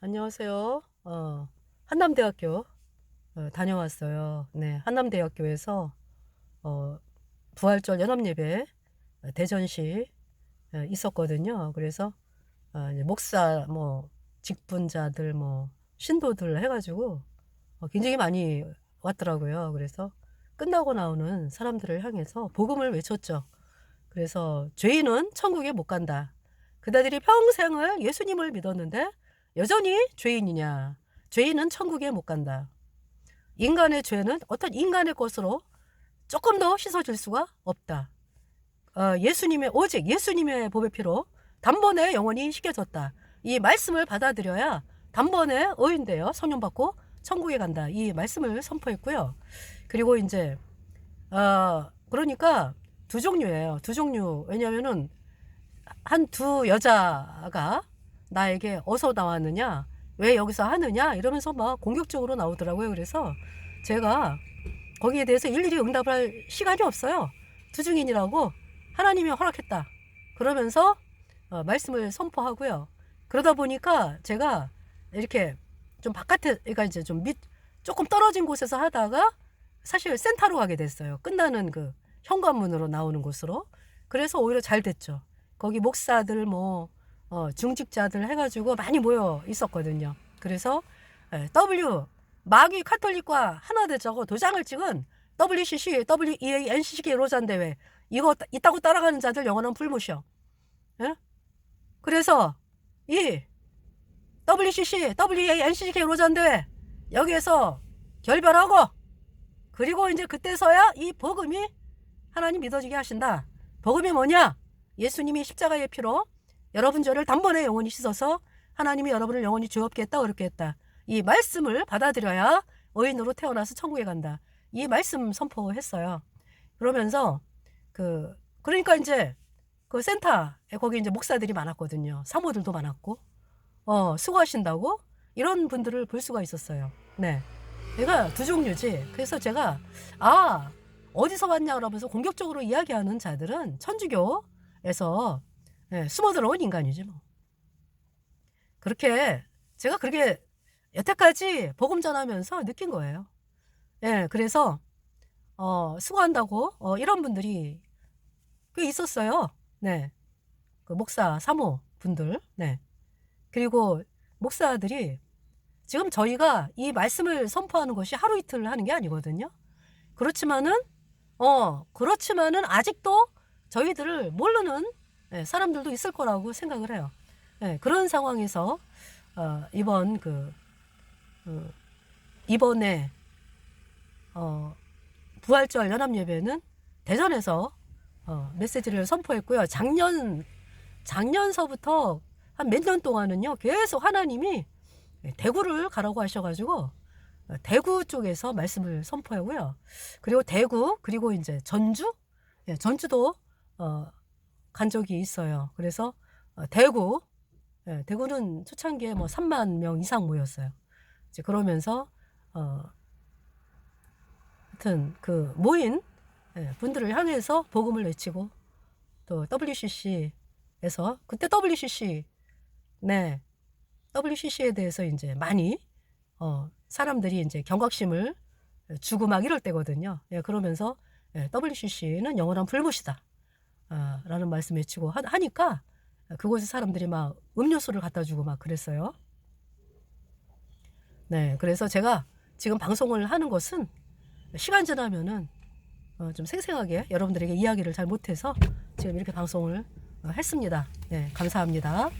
안녕하세요. 어, 한남대학교 어, 다녀왔어요. 네, 한남대학교에서 어, 부활절 연합예배 어, 대전시 어, 있었거든요. 그래서 어, 목사 뭐 직분자들 뭐 신도들 해가지고 어, 굉장히 많이 왔더라고요. 그래서 끝나고 나오는 사람들을 향해서 복음을 외쳤죠. 그래서 죄인은 천국에 못 간다. 그다들이 평생을 예수님을 믿었는데 여전히 죄인이냐? 죄인은 천국에 못 간다. 인간의 죄는 어떤 인간의 것으로 조금 더 씻어질 수가 없다. 어, 예수님의 오직 예수님의 법의 피로 단번에 영원히 씻겨졌다. 이 말씀을 받아들여야 단번에 의인되어 성령 받고 천국에 간다. 이 말씀을 선포했고요. 그리고 이제 어, 그러니까 두 종류예요. 두 종류. 왜냐면은 한 두 여자가 나에게 어서 나왔느냐? 왜 여기서 하느냐? 이러면서 막 공격적으로 나오더라고요. 그래서 제가 거기에 대해서 일일이 응답을 할 시간이 없어요. 두중인이라고 하나님이 허락했다. 그러면서 어, 말씀을 선포하고요. 그러다 보니까 제가 이렇게 좀 바깥에, 그러니까 이제 좀 밑, 조금 떨어진 곳에서 하다가 사실 센터로 가게 됐어요. 끝나는 그 현관문으로 나오는 곳으로. 그래서 오히려 잘 됐죠. 거기 목사들 뭐 어, 중직자들 해가지고 많이 모여 있었거든요. 그래서 예, W 마귀 카톨릭과 하나 되자고 도장을 찍은 WCC, WEA, NCCK 로잔 대회 이거 따- 있다고 따라가는 자들 영원한 불무셔. 예? 그래서 이 WCC, WEA, NCCK 로잔 대회 여기에서 결별하고 그리고 이제 그때서야 이 복음이 하나님 믿어지게 하신다. 복음이 뭐냐? 예수님이 십자가의 피로 여러분 죄를 단번에 영원히 씻어서 하나님이 여러분을 영원히 죄 없게 했다 어렵게 했다. 이 말씀을 받아들여야 의인으로 태어나서 천국에 간다. 이 말씀 선포했어요. 그러면서 그 그러니까 이제 그 센터에 거기 이제 목사들이 많았거든요. 사모들도 많았고 어 수고하신다고 이런 분들을 볼 수가 있었어요. 네. 얘가 두 종류지. 그래서 제가 아 어디서 왔냐 그러면서 공격적으로 이야기하는 자들은 천주교에서 예, 숨어 들어온 인간이지 뭐. 그렇게 제가 그렇게 여태까지 복음 전하면서 느낀 거예요. 예, 그래서 어, 수고한다고 어, 이런 분들이 꽤 있었어요. 네, 그 목사 사모 분들, 네, 그리고 목사들이 지금 저희가 이 말씀을 선포하는 것이 하루 이틀 하는 게 아니거든요. 그렇지만은 어 그렇지만은 아직도 저희들을 모르는 예, 사람들도 있을 거라고 생각을 해요. 예, 그런 상황에서 어, 이번 그 어, 이번에 어, 부활절 연합 예배는 대전에서 어, 메시지를 선포했고요. 작년 작년서부터 한 몇 년 동안은요 계속 하나님이 대구를 가라고 하셔가지고 어, 대구 쪽에서 말씀을 선포하고요. 그리고 대구 그리고 이제 전주 예, 전주도 어, 간 적이 있어요. 그래서 어, 대구 예, 대구는 초창기에 뭐 3만 명 이상 모였어요. 이제 그러면서 어, 하여튼 그 모인 예, 분들을 향해서 복음을 외치고 또 WCC에서 그때 WCC 네 WCC에 대해서 이제 많이 어, 사람들이 이제 경각심을 주고 막 이럴 때거든요. 예, 그러면서 예, WCC는 영원한 불못이다. 아, 라는 말씀 외치고 하, 하니까 그곳에 사람들이 막 음료수를 갖다 주고 막 그랬어요. 네, 그래서 제가 지금 방송을 하는 것은 시간 지나면은 어, 좀 생생하게 여러분들에게 이야기를 잘 못해서 지금 이렇게 방송을 어, 했습니다. 네, 감사합니다.